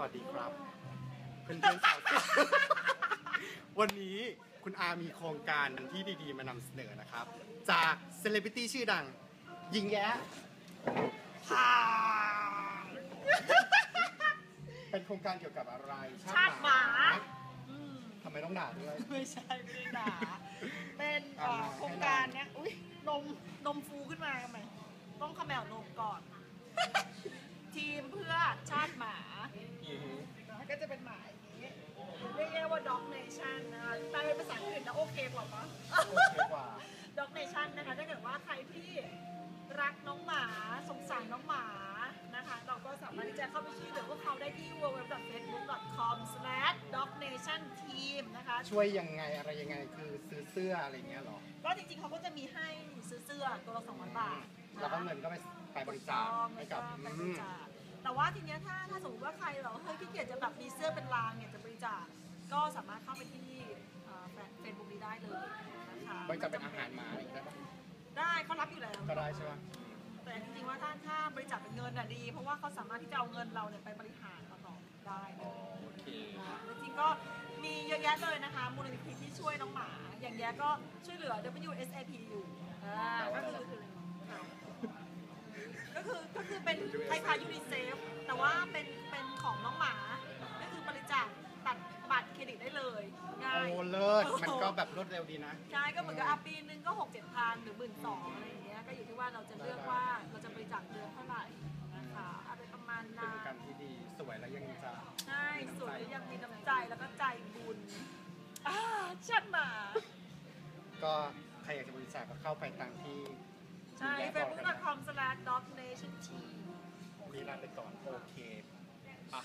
สวัสดีครับเพื่อนๆสาว วันนี้คุณอามีโครงการที่ดีๆ มานำเสนอนะครับ จากเซเลบริตี้ชื่อดังหญิงแย้พาเป็นโครงการเกี่ยวกับอะไรชาติหมาอืมทำไมต้องด่าด้วย ไม่ใช่ไม่ได้ด่าเป็นเอ่ออ่าโครงการเนี้ยอุ้ยนมนมฟูขึ้นมาทำไมต้องเขมวนมก่อน ทีมเพื่อชาติหมา อือฮึ ก็จะเป็นหมาอย่างนี้ เรียกง่ายๆว่า Dog Nation นะคะแปลเป็นภาษา อังกฤษนะโอเคกว่าปะโอเคกว่า Dog Nation นะคะถ้าเกิดว่าใครที่รักน้องหมาสงสารน้องหมานะคะ เราก็สามารถที่จะเข้าไปช่วยเหลือพวกเขาได้ที่ www.facebook.com/dognation-team นะคะ ช่วยยังไงอะไรยังไงคือซื้อเสื้ออะไรเงี้ยเหรอ ก็จริงๆเขาก็จะมีให้ซื้อเสื้อตัวละ200บาทนะแล้วก็เงินก็ไปไปบริจาคให้กับแล้วไปบริจาคแต่ว่าทีเนี้ยถ้าถ้าสมมติว่าใครแบบว่าเฮ้ยขี้เกียจจะแบบมีเสื้อเป็นรางเนี่ยจะบริจาคก็สามารถเข้าไปที่ ริจาคเป็นอาหารหมาอะไรอย่างเงี้ยได้ปะได้เขารับอยู่แล้ว ก็ได้ใช่ปะแต่จริงๆว่าถ้าถ้าบริจาคเป็นเงินน่ะดี เพราะว่าเขาสามารถที่จะเอาเงินเราเนี่ยไปบริหารต่อได้เลอ๋อยโอเคจริงๆก็มีเยอะแยะเลยนะคะมูลนิธิที่ช่วยน้องหมา อย่างแยะก็ช่วยเหลือ WSAP อยู่อ่าก็คือก็คือก็คือเป็นคล้ายๆยูนิเซฟแต่ว่าเป็นเป็นของน้องหมา เลิศมันก็แบบรวดเร็วดีนะ ใช่ก็เหมือนกับอะปีนึงก็หกเจ็ดพันหรือหมื่นสองอะไรอย่างเงี้ยก็อยู่ที่ว่าเราจะเลือกว่าเราจะบริจาคเดือนเท่าไหร่นะคะอะไรประมาณเป็นนั้โครงการนที่ดีสวยและยังจะใช่สวยยังมีน้ำใจแล้วก็ใจบุญอ่าชัดหมา ก็ใครอยากจะบริจาคก็เข้าไปตามที่ใช่ facebook.com/dognationteam นี่ลาไปก่อนโอเคอะ